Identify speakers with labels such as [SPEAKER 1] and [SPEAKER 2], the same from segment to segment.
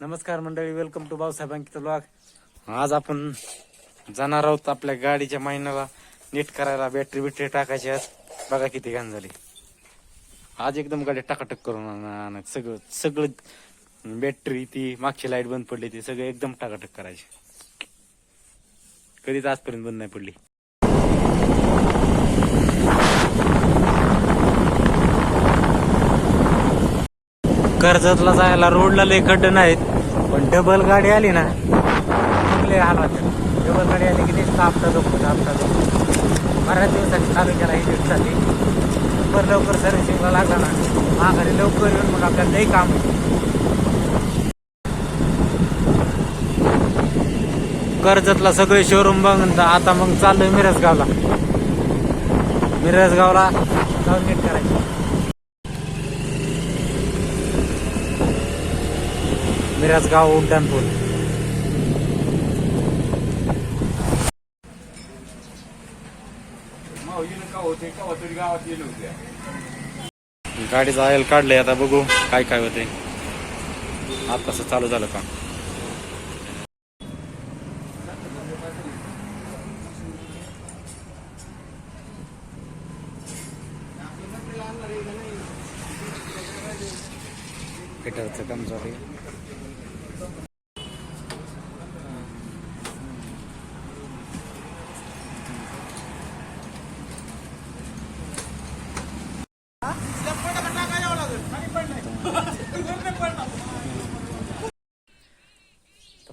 [SPEAKER 1] नमस्कार मंडळी welcome to Babasaheb Ankit blog आज आपण जाणार आहोत आपल्या गाडीच्या महिन्याला नीट करायला बॅटरी बिटरी टाकायची आज बघा किती घाण झाली. आज एकदम गाडी टाकाटक करून सगळं सगळं बॅटरी ती मागची लाइट बंद पडली ती सगळं एकदम टाकाटक करायची. कधीच आजपर्यंत बंद नाही पडली. कर्जतला जायला रोडला लय खड्डे नाहीत पण डबल गाडी आली ना मग लय डबल गाडी आली की ते आपटा लोक आपटा लोक बऱ्याच दिवसांनी चालू केला ही झाली. लवकर लवकर सर्व्हिसिंगला लागला ना माघारी लवकर येऊन मग आपल्याला लई काम कर्जतला सगळे शोरूम बघून आता मग चाललोय मिरजगावला. मिरजगावला जाऊन नीट करायचं. मिराजगाव उड्डाणपूल. गाडीचं आयल काढलंय आता बघू काय काय होते आता कसं चालू झालं का फिटरचं काम चालू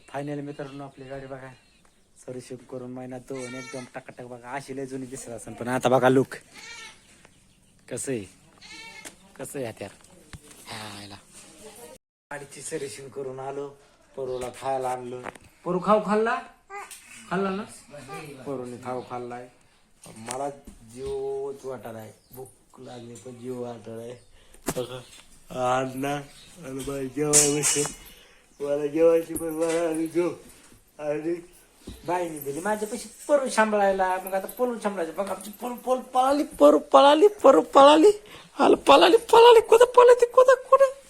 [SPEAKER 1] फायनल मित्रांनो आपली गाडी बघा. सर्व्हिसिंग करून महिन्यात दोन एकदम टकाटक बघा. अशी लय जुनी दिसत असेल पण आता बघा लुक कसं आहे? कसं आहे हत्यार? हा गाडीची सर्व्हिसिंग करून आलो परूला खायला आणलं. परू खाऊ खाल्ला? खाल्ला ना? परूने खाऊ खाल्लाय. मला जीवच वाटत आहे. भूक लागली पण जीव वाटत आहे. अण्णा आणि बाई जेवाय बसते मला जेवायची पण मला आणि झोप. आणि बाईने दिली माझ्या पैसे परू सांभाळायला. मग आता पळून सांभाळायचं. मग आमची पळू पळू पळाली परू पळाली परू पळाली. आलं पळाली पळाली. कुठं पळते कुठं कुठं?